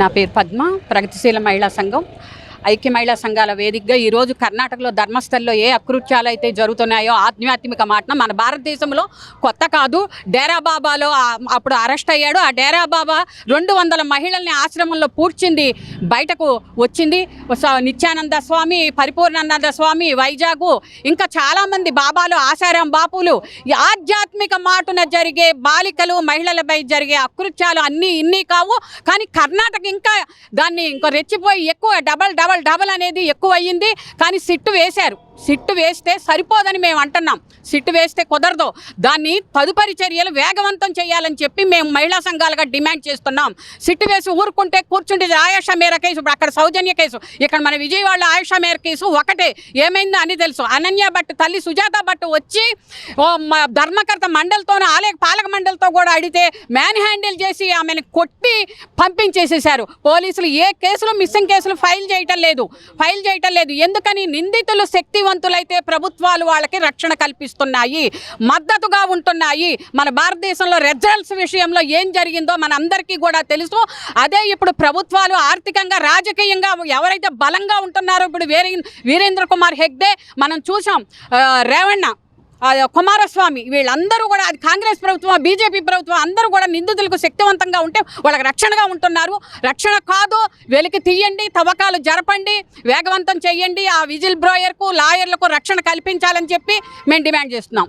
నా పేరు పద్మ ప్రగతిశీల మహిళా సంఘం. ఐక్య మహిళా సంఘాల వేదికగా ఈరోజు కర్ణాటకలో ధర్మస్థల్లో ఏ అకృత్యాలు అయితే జరుగుతున్నాయో ఆధ్యాత్మిక మాటన మన భారతదేశంలో కొత్త కాదు. డేరా బాబాలో అప్పుడు అరెస్ట్ అయ్యాడు. ఆ డేరా బాబా రెండు వందల మహిళల్ని ఆశ్రమంలో పూడ్చింది. బయటకు వచ్చింది. నిత్యానంద స్వామి పరిపూర్ణానంద స్వామి వైజాగ్. ఇంకా చాలామంది బాబాలు ఆశారాం బాపులు ఈ ఆధ్యాత్మిక మాటున జరిగే బాలికలు మహిళలపై జరిగే అకృత్యాలు అన్నీ ఇన్ని కావు. కానీ కర్ణాటక ఇంకా దాన్ని ఇంకా రెచ్చిపోయి ఎక్కువ డబల్ డబల్ డబల్ అనేది ఎక్కువ అయ్యింది కానీ సిట్టు వేశారు. సిట్టు వేస్తే సరిపోదని మేము అంటున్నాం. సిట్టు వేస్తే కుదరదు. దాన్ని తదుపరి చర్యలు వేగవంతం చేయాలని చెప్పి మేము మహిళా సంఘాలుగా డిమాండ్ చేస్తున్నాం. సిట్టు వేసి ఊరుకుంటే కూర్చుంటే ఆయుష మేర కేసు. ఇప్పుడు అక్కడ సౌజన్య కేసు. ఇక్కడ మన విజయవాడ ఆయుష మేర కేసు ఒకటే. ఏమైందో అని తెలుసు. అనన్య భట్ తల్లి సుజాత భట్ వచ్చి ఓ మ- ధర్మకర్త మండలితో ఆలయ పాలక మండలితో కూడా అడిగితే మ్యాన్ హ్యాండిల్ చేసి ఆమెను కొట్టి పంపించేసేశారు. పోలీసులు ఏ కేసులు మిస్సింగ్ కేసులు ఫైల్ చేయటం లేదు. ఫైల్ చేయటం లేదు. ఎందుకని నిందితులు ధనవంతులైతే ప్రభుత్వాలు వాళ్ళకి రక్షణ కల్పిస్తున్నాయి మద్దతుగా ఉంటున్నాయి. మన భారతదేశంలో రిజల్ట్స్ విషయంలో ఏం జరిగిందో మన అందరికీ కూడా తెలుసు. అదే ఇప్పుడు ప్రభుత్వాలు ఆర్థికంగా రాజకీయంగా ఎవరైతే బలంగా ఉంటున్నారో ఇప్పుడు వీరే వీరేంద్ర కుమార్ హెగ్డే మనం చూసాం. రేవణ్ణ కుమారస్వామి వీళ్ళందరూ కూడా అది కాంగ్రెస్ ప్రభుత్వం బీజేపీ ప్రభుత్వం అందరూ కూడా నిందితులకు శక్తివంతంగా ఉంటే వాళ్ళకి రక్షణగా ఉంటున్నారు. రక్షణ కాదు వెలికి తీయండి తవ్వకాలు జరపండి వేగవంతం చేయండి ఆ విజిల్ బ్రోయర్కు లాయర్లకు రక్షణ కల్పించాలని చెప్పి మేము డిమాండ్ చేస్తున్నాం.